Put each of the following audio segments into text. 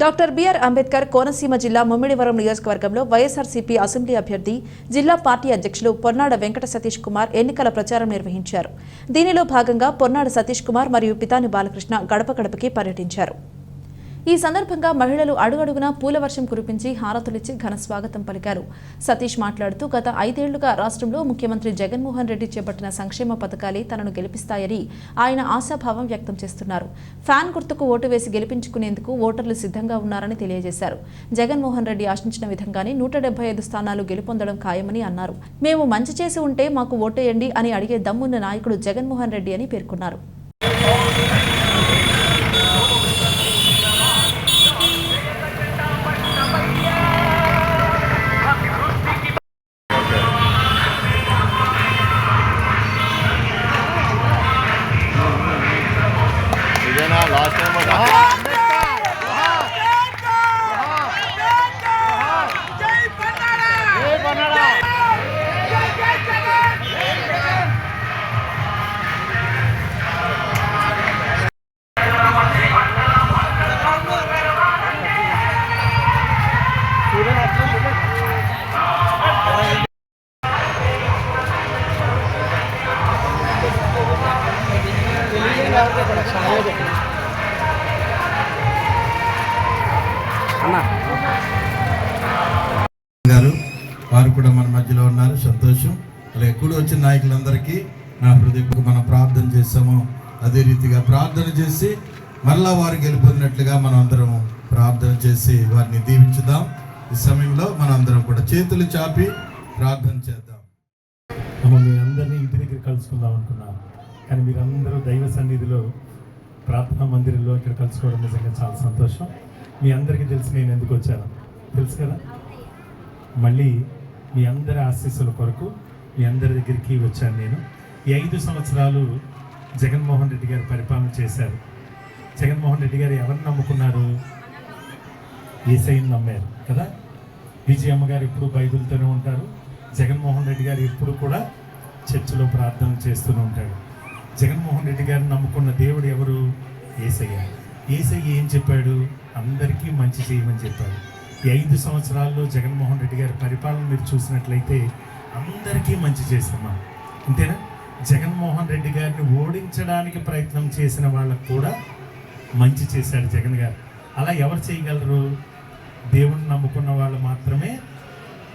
Doctor BR Ambedkar Konaseema జిల్లా ముమ్మిడివరం నియోజకవర్గంలో YSRCP assembly అభ్యర్థి జిల్లా పార్టీ అధ్యక్షులు పొన్నాడ వెంకట సతీష్ కుమార్ ఎన్నికల ప్రచారం నిర్వహించారు. దీనిలో భాగంగా పొన్నాడ సతీష్ కుమార్ మరియు పితాని బాలకృష్ణ గడప గడపకి పర్యటించారు. ఈ సందర్భంగా మహిళలు అడుగడుగునా పూలవర్షం కురిపించి హారతులిచ్చి ఘన స్వాగతం పలికారు. సతీష్ మాట్లాడుతూ గత ఐదేళ్ళుగా రాష్ట్రంలో ముఖ్యమంత్రి జగన్మోహన్ రెడ్డి చేపట్టిన సంక్షేమ పథకాలే తనను గెలిపిస్తాయని ఆయన ఆశాభావం వ్యక్తం చేస్తున్నారు. ఫ్యాన్ గుర్తుకు ఓటు వేసి గెలిపించుకునేందుకు ఓటర్లు సిద్ధంగా ఉన్నారని తెలియజేశారు. జగన్మోహన్ రెడ్డి ఆశించిన విధంగానే నూట డెబ్బై ఐదు స్థానాలు గెలుపొందడం ఖాయమని అన్నారు. మేము మంచి చేసి ఉంటే మాకు ఓటేయండి అని అడిగే దమ్మున్న నాయకుడు జగన్మోహన్ రెడ్డి అని పేర్కొన్నారు. గారు వారు కూడా మన మధ్యలో ఉన్నారు. సంతోషం. అలా ఎక్కువ వచ్చిన నాయకులందరికీ నా హృదయపు మనం ప్రార్థన చేస్తాము. అదే రీతిగా ప్రార్థన చేసి మరలా వారు గెలుపొందినట్లుగా మనం అందరం ప్రార్థన చేసి వారిని దీవించుదాం. ఈ సమయంలో మనం అందరం కూడా చేతులు చాపి ప్రార్థన చేద్దాం. అమ్మ మీ అందరినీ ఇంటి దగ్గర కలుసుకుందాం అనుకున్నాం. కానీ మీరందరూ దైవ సన్నిధిలో ప్రార్థనా మందిరంలో ఇక్కడ కలుసుకోవడం నిజంగా చాలా సంతోషం. మీ అందరికీ తెలిసి నేను ఎందుకు వచ్చాను? తెలుసు కదా? మళ్ళీ మీ అందరి ఆశీస్సుల కొరకు మీ అందరి దగ్గరికి వచ్చాను నేను. ఈ ఐదు సంవత్సరాలు జగన్మోహన్ రెడ్డి గారు పరిపాలన చేశారు. జగన్మోహన్ రెడ్డి గారు ఎవరిని నమ్ముకున్నారు? ఏసైని నమ్మారు కదా? విజయమ్మ గారు ఎప్పుడు బైబిల్తోనే ఉంటారు. జగన్మోహన్ రెడ్డి గారు ఎప్పుడు కూడా చర్చిలో ప్రార్థన చేస్తూనే ఉంటాడు. జగన్మోహన్ రెడ్డి గారిని నమ్ముకున్న దేవుడు ఎవరు? ఏసయ్య. ఏసయ్య ఏం చెప్పాడు? అందరికీ మంచి చేయమని చెప్పాడు. ఈ ఐదు సంవత్సరాల్లో జగన్మోహన్ రెడ్డి గారి పరిపాలన మీరు చూసినట్లయితే అందరికీ మంచి చేసామా అంతేనా? జగన్మోహన్ రెడ్డి గారిని ఓడించడానికి ప్రయత్నం చేసిన వాళ్ళకు కూడా మంచి చేశాడు జగన్ గారు. అలా ఎవరు చేయగలరు? దేవుణ్ణి నమ్ముకున్న వాళ్ళు మాత్రమే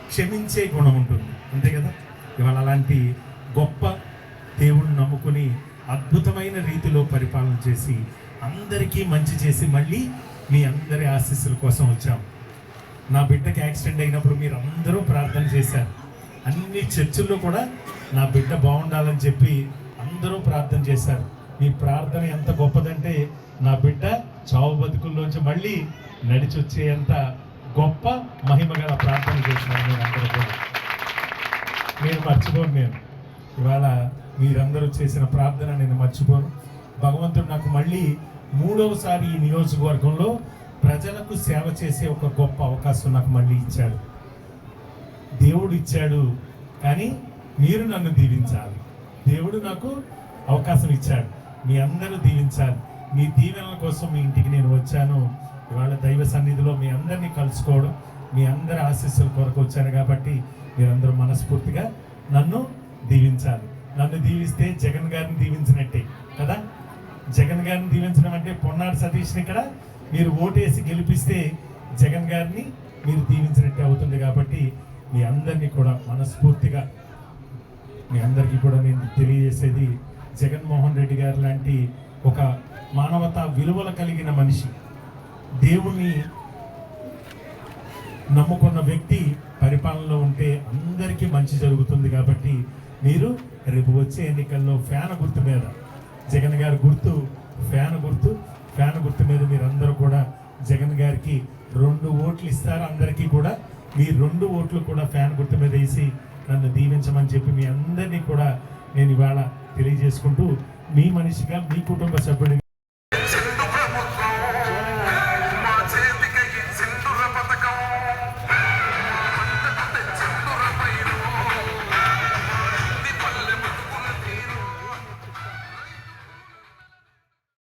క్షమించే గుణం ఉంటుంది. అంతే కదా? ఇవాళ అలాంటి గొప్ప దేవుణ్ణి నమ్ముకుని అద్భుతమైన రీతిలో పరిపాలన చేసి అందరికీ మంచి చేసి మళ్ళీ మీ అందరి ఆశీస్సుల కోసం వచ్చాం. నా బిడ్డకి యాక్సిడెంట్ అయినప్పుడు మీరు అందరూ ప్రార్థన చేశారు. అన్ని చర్చిల్లో కూడా నా బిడ్డ బాగుండాలని చెప్పి అందరూ ప్రార్థన చేశారు. మీ ప్రార్థన ఎంత గొప్పదంటే నా బిడ్డ చావు బతుకుల్లోంచి మళ్ళీ నడిచి వచ్చేంత గొప్ప మహిమ గల ప్రార్థన చేసినారు మీరు అందరూ కూడా. నేను మర్చిపోను నేను. ఇవాళ మీరందరూ చేసిన ప్రార్థన నేను మర్చిపోను. భగవంతుడు నాకు మళ్ళీ మూడవసారి ఈ నియోజకవర్గంలో ప్రజలకు సేవ చేసే ఒక గొప్ప అవకాశం నాకు మళ్ళీ ఇచ్చాడు. దేవుడు ఇచ్చాడు కానీ మీరు నన్ను దీవించాలి. దేవుడు నాకు అవకాశం ఇచ్చాడు. మీ అందరూ దీవించాలి. మీ దీవెనల కోసం మీ ఇంటికి నేను వచ్చాను. ఇవాళ దైవ సన్నిధిలో మీ అందరినీ కలుసుకోవడం మీ అందరి ఆశీస్సుల కొరకు వచ్చాను కాబట్టి మీరందరూ మనస్ఫూర్తిగా నన్ను దీవించాలి. నన్ను దీవిస్తే జగన్ గారిని దీవించినట్టే కదా? జగన్ గారిని దీవించడం అంటే పొన్నాడు సతీష్ని ఇక్కడ మీరు ఓటేసి గెలిపిస్తే జగన్ గారిని మీరు దీవించినట్టే అవుతుంది కాబట్టి మీ అందరినీ కూడా మనస్ఫూర్తిగా మీ అందరికీ కూడా నేను తెలియజేసేది జగన్మోహన్ రెడ్డి గారు లాంటి ఒక మానవతా విలువలు కలిగిన మనిషి దేవుణ్ణి నమ్ముకున్న వ్యక్తి పరిపాలనలో ఉంటే అందరికీ మంచి జరుగుతుంది కాబట్టి మీరు రేపు వచ్చే ఎన్నికల్లో ఫ్యాన్ గుర్తు మీద జగన్ గారి గుర్తు ఫ్యాన్ గుర్తు ఫ్యాన్ గుర్తు మీద మీరందరూ కూడా జగన్ గారికి రెండు ఓట్లు ఇస్తారు. అందరికీ కూడా మీ రెండు ఓట్లు కూడా ఫ్యాన్ గుర్తు మీద వేసి నన్ను దీవించమని చెప్పి మీ అందరినీ కూడా నేను ఇవాళ తెలియజేసుకుంటూ మీ మనిషిగా మీ కుటుంబ సభ్యుడిగా